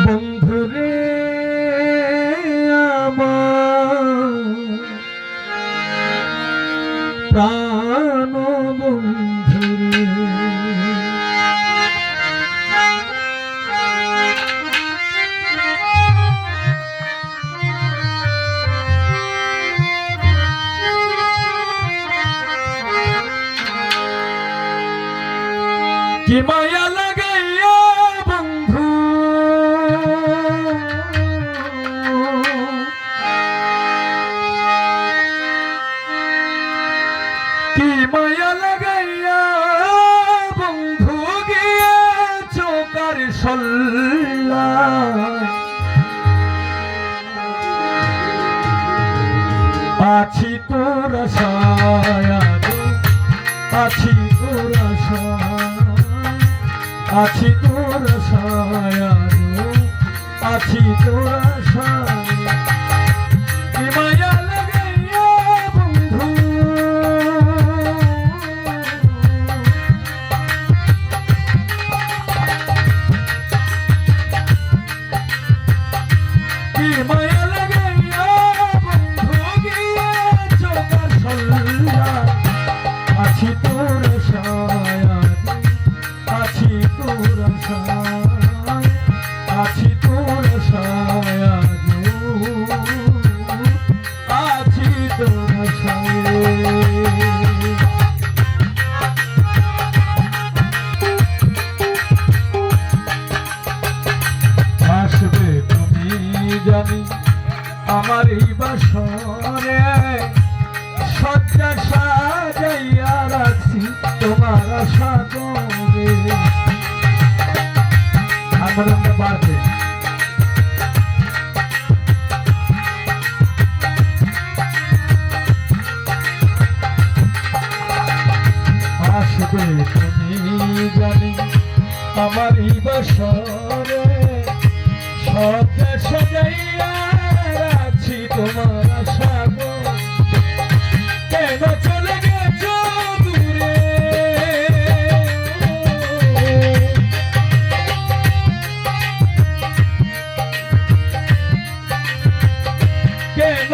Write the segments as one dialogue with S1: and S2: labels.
S1: বন্ধুরে আমার প্রাণ বন্ধুরে কি মায়া মায়া লাগাইয়া বন্ধু গিয়ে চোকার সল্লা। আছি তোর ছায়া আছি তোর আছি তোর ছায়া আছি তোর ছায়া। আমার এই বাসরে সজ্জা সাজাইয়া রাখছি তোমার আশা আসবে তুমি জানি আমার এই রাখছি তোমার আশা। কেন চলে গেছো দূরে কেন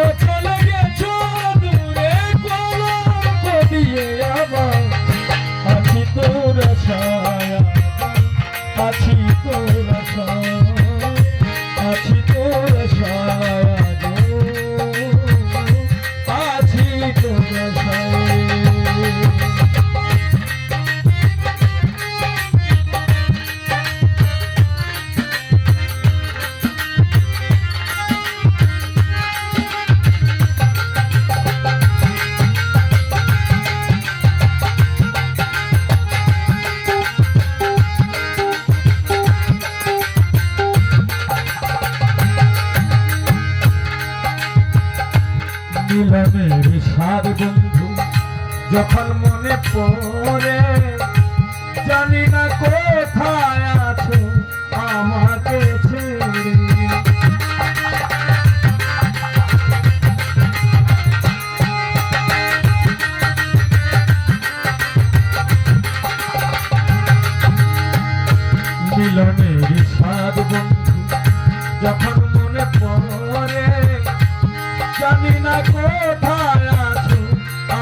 S1: যখন মনে পড়ে, জানি না কোথায় আছো, আমাকে ছেড়ে মিলনের সার বন্ধু, যখন মনে পড়ে, জানি না কোথায়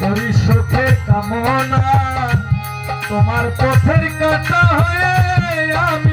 S1: করি সুখে কামনা। তোমার পথের কাটা হয়ে আমি